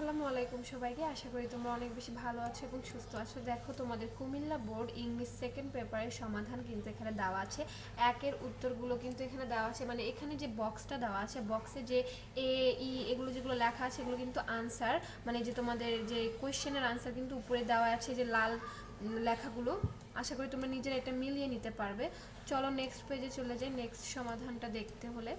আসসালামু আলাইকুম সবাইকে। আশা করি তোমরা অনেক বেশি ভালো আছো এবং সুস্থ আছো। দেখো, তোমাদের কুমিল্লা বোর্ড ইংলিশ সেকেন্ড পেপারের সমাধান কিন্তু এখানে দেওয়া আছে। একের উত্তরগুলো কিন্তু এখানে দেওয়া আছে। মানে এখানে যে বক্সটা দেওয়া আছে বক্সে যে এ ই এগুলো যেগুলো লেখা আছে, এগুলো কিন্তু আনসার মানে যে তোমাদের যে কোয়েশ্চেনের আনসার কিন্তু উপরে দেওয়া আছে যে লাল লেখাগুলো। আশা করি তোমরা নিজেরা এটা মিলিয়ে নিতে পারবে। চলো নেক্সট পেজে চলে যাই। নেক্সট সমাধানটা দেখতে হলে।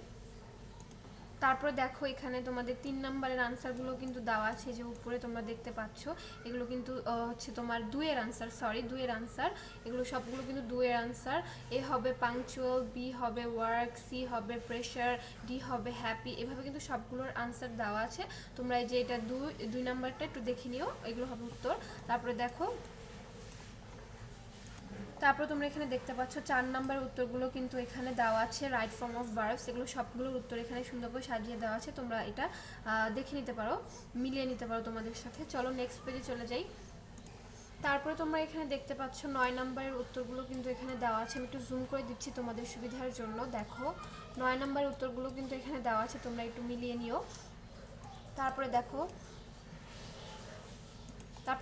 তারপরে দেখো এখানে তোমাদের তিন নাম্বারের আনসারগুলো কিন্তু দেওয়া আছে যে উপরে তোমরা দেখতে পাচ্ছ, এগুলো কিন্তু হচ্ছে তোমার দুয়ের আনসার সরি দুয়ের আনসার এগুলো সবগুলো কিন্তু দুয়ের আনসার এ হবে পাংচুয়াল বি হবে ওয়ার্ক সি হবে প্রেশার ডি হবে হ্যাপি এভাবে কিন্তু সবগুলোর আনসার দেওয়া আছে, তোমরা এই যে এটা দুই দুই নাম্বারটা একটু দেখে নিও, এগুলো হবে উত্তর, তারপরে দেখো তারপর তোমরা এখানে দেখতে পাচ্ছ চার নাম্বার উত্তরগুলো কিন্তু এখানে দেওয়া আছে রাইট ফর্ম অফ ভার্বস এগুলো সবগুলোর উত্তর এখানে সুন্দর করে সাজিয়ে দেওয়া আছে, তোমরা এটা দেখে নিতে পারো, মিলিয়ে নিতে পারো তোমাদের সাথে। চলো নেক্সট পেজে চলে যাই। তারপরে তোমরা এখানে দেখতে পাচ্ছ নয় নম্বরের উত্তরগুলো কিন্তু এখানে দেওয়া আছে। আমি একটু জুম করে দিচ্ছি তোমাদের সুবিধার জন্য, দেখো। নয় নম্বরের উত্তরগুলো কিন্তু এখানে দেওয়া আছে, তোমরা একটু মিলিয়ে নিও। তারপরে দেখো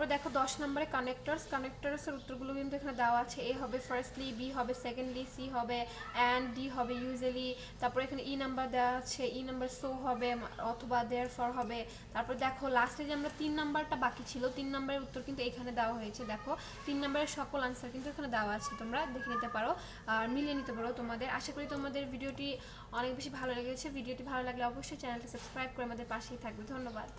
তারপর দেখো দশ নম্বরে কানেক্টরস কানেক্টরসের উত্তরগুলো কিন্তু এখানে দেওয়া আছে। এ হবে ফার্স্টলি বি হবে সেকেন্ডলি সি হবে অ্যান্ড ডি হবে ইউজুয়ালি তারপর এখানে ই নাম্বার দেওয়া আছে ই নাম্বার সো হবে, অথবা দেয়ার ফর হবে। তারপর দেখো লাস্টে যে আমরা তিন নাম্বারটা বাকি ছিল, তিন নাম্বারের উত্তর কিন্তু এখানে দেওয়া হয়েছে। দেখো তিন নাম্বারের সকল আনসার কিন্তু এখানে দেওয়া আছে, তোমরা দেখে নিতে পারো আর মিলিয়ে নিতে পারো তোমাদের। আশা করি তোমাদের ভিডিওটি অনেক বেশি ভালো লেগেছে। ভিডিওটি ভালো লাগলে অবশ্যই চ্যানেলটি সাবস্ক্রাইব করে আমাদের পাশেই থাকবে। ধন্যবাদ।